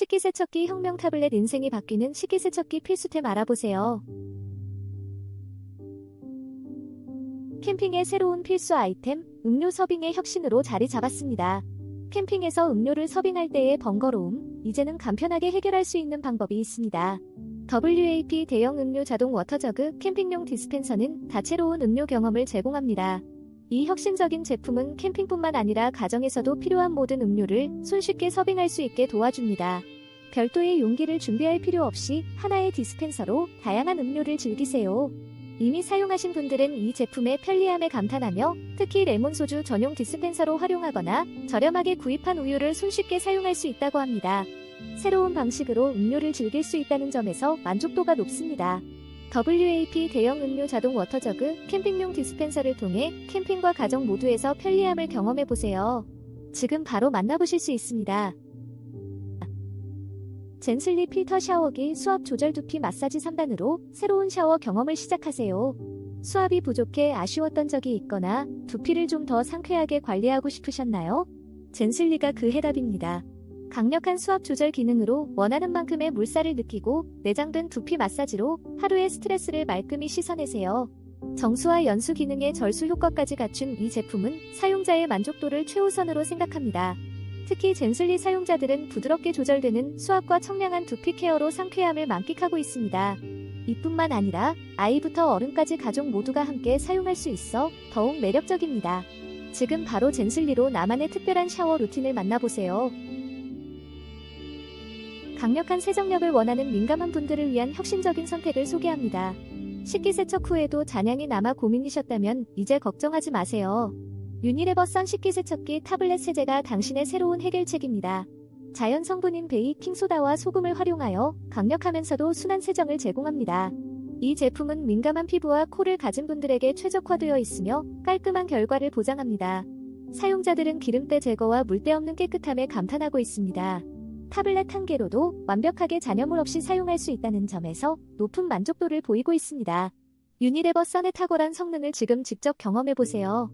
식기세척기 혁명 타블렛 인생이 바뀌는 식기세척기 필수템 알아보세요. 캠핑의 새로운 필수 아이템, 음료 서빙의 혁신으로 자리 잡았습니다. 캠핑에서 음료를 서빙할 때의 번거로움, 이제는 간편하게 해결할 수 있는 방법이 있습니다. WAP 대형 음료 자동 워터저그 캠핑용 디스펜서는 다채로운 음료 경험을 제공합니다. 이 혁신적인 제품은 캠핑뿐만 아니라 가정에서도 필요한 모든 음료를 손쉽게 서빙할 수 있게 도와줍니다. 별도의 용기를 준비할 필요 없이 하나의 디스펜서로 다양한 음료를 즐기세요. 이미 사용하신 분들은 이 제품의 편리함에 감탄하며 특히 레몬 소주 전용 디스펜서로 활용하거나 저렴하게 구입한 우유를 손쉽게 사용할 수 있다고 합니다. 새로운 방식으로 음료를 즐길 수 있다는 점에서 만족도가 높습니다. WAP 대형 음료 자동 워터저그 캠핑용 디스펜서를 통해 캠핑과 가정 모두에서 편리함을 경험해 보세요. 지금 바로 만나보실 수 있습니다. 젠슬리 필터 샤워기 수압 조절 두피 마사지 3단으로 새로운 샤워 경험을 시작하세요. 수압이 부족해 아쉬웠던 적이 있거나 두피를 좀 더 상쾌하게 관리하고 싶으셨나요? 젠슬리가 그 해답입니다. 강력한 수압 조절 기능으로 원하는 만큼의 물살을 느끼고 내장된 두피 마사지로 하루의 스트레스를 말끔히 씻어내세요. 정수와 연수 기능의 절수 효과까지 갖춘 이 제품은 사용자의 만족도를 최우선으로 생각합니다. 특히 젠슬리 사용자들은 부드럽게 조절되는 수압과 청량한 두피 케어로 상쾌함을 만끽하고 있습니다. 이뿐만 아니라 아이부터 어른까지 가족 모두가 함께 사용할 수 있어 더욱 매력적입니다. 지금 바로 젠슬리로 나만의 특별한 샤워 루틴을 만나보세요. 강력한 세정력을 원하는 민감한 분들을 위한 혁신적인 선택을 소개합니다. 식기세척 후에도 잔향이 남아 고민이셨다면 이제 걱정하지 마세요. 유니레버 선 식기세척기 타블렛 세제가 당신의 새로운 해결책입니다. 자연 성분인 베이킹 소다와 소금을 활용하여 강력하면서도 순한 세정을 제공합니다. 이 제품은 민감한 피부와 코를 가진 분들에게 최적화되어 있으며 깔끔한 결과를 보장합니다. 사용자들은 기름때 제거와 물때 없는 깨끗함에 감탄하고 있습니다. 타블렛 한 개로도 완벽하게 잔여물 없이 사용할 수 있다는 점에서 높은 만족도를 보이고 있습니다. 유니레버 선의 탁월한 성능을 지금 직접 경험해보세요.